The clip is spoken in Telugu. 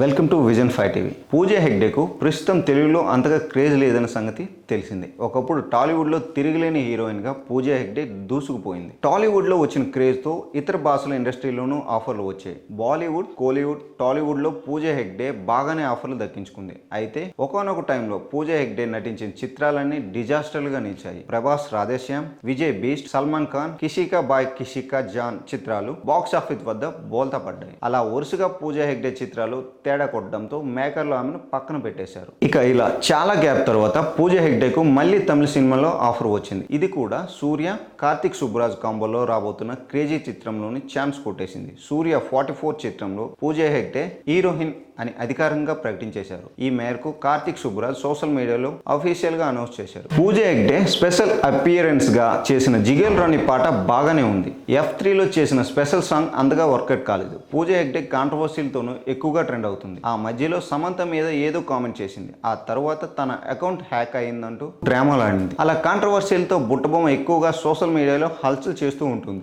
Welcome to vision five TV. Pooja హెగ్డేకు ప్రస్తుతం తెలుగులో అంతగా క్రేజ్ లేదన్న సంగతి తెలిసింది. ఒకప్పుడు టాలీవుడ్లో తిరిగిలేని హీరోయిన్గా పూజ హెగ్డే దూసుకుపోయింది. టాలీవుడ్లో వచ్చిన క్రేజ్తో ఇతర భాషల ఇండస్ట్రీలోనూ ఆఫర్లు వచ్చాయి. బాలీవుడ్ కోలీవుడ్ టాలీవుడ్లో పూజ హెగ్డే బాగానే ఆఫర్లు దక్కించుకుంది. అయితే ఒకనొక టైంలో పూజ హెగ్డే నటించిన చిత్రాలన్నీ డిజాస్టర్లుగా నిలిచాయి. ప్రభాస్ రాధేశ్యామ్ విజయ్ బీస్ట్ సల్మాన్ ఖాన్ కిషికా బాయ్ కిషికా జాన్ చిత్రాలు బాక్స్ ఆఫీస్ వద్ద బోల్తా పడ్డాయి అలా వరుసగా పూజ హెగ్డే చిత్రాలు తేడా కొట్టడంతో మేకర్లు ఆమెను పక్కన పెట్టేశారు. ఇక ఇలా చాలా గ్యాప్ తర్వాత పూజ హెగ్డేకు మళ్ళీ తమిళ సినిమాలో ఆఫర్ వచ్చింది. ఇది కూడా సూర్య కార్తిక్ సుబ్బరాజ్ కాంబోలో రాబోతున్న క్రేజీ చిత్రంలోని ఛాన్స్ కొట్టేసింది. సూర్య ఫార్టీ ఫోర్ చిత్రంలో పూజ హెగ్డే హీరోయిన్ అని అధికారికంగా ప్రకటించేశారు. ఈ మేరకు కార్తిక్ సుబ్బరాజ్ సోషల్ మీడియాలో అఫీషియల్గా అనౌన్స్ చేశారు. పూజ హెగ్డే స్పెషల్ అపియరెన్స్గా చేసిన జిగేల్ రాణి పాట బాగానే ఉంది. ఎఫ్ త్రీలో చేసిన స్పెషల్ సాంగ్ అంతగా వర్కౌట్ కాలేదు. పూజ హెగ్డే కాంట్రవర్సీలతోనూ ఎక్కువగా ట్రెండ్ అవుతుంది. ఆ మధ్యలో సమంత మీద ఏదో కామెంట్ చేసింది. ఆ తర్వాత తన అకౌంట్ హ్యాక్ అయిందంటూ డ్రామాలు ఆడింది అలా కాంట్రవర్సీలతో బుట్టబొమ్మ ఎక్కువగా సోషల్ మీడియాలో హల్చల్ చేస్తూ ఉంటుంది.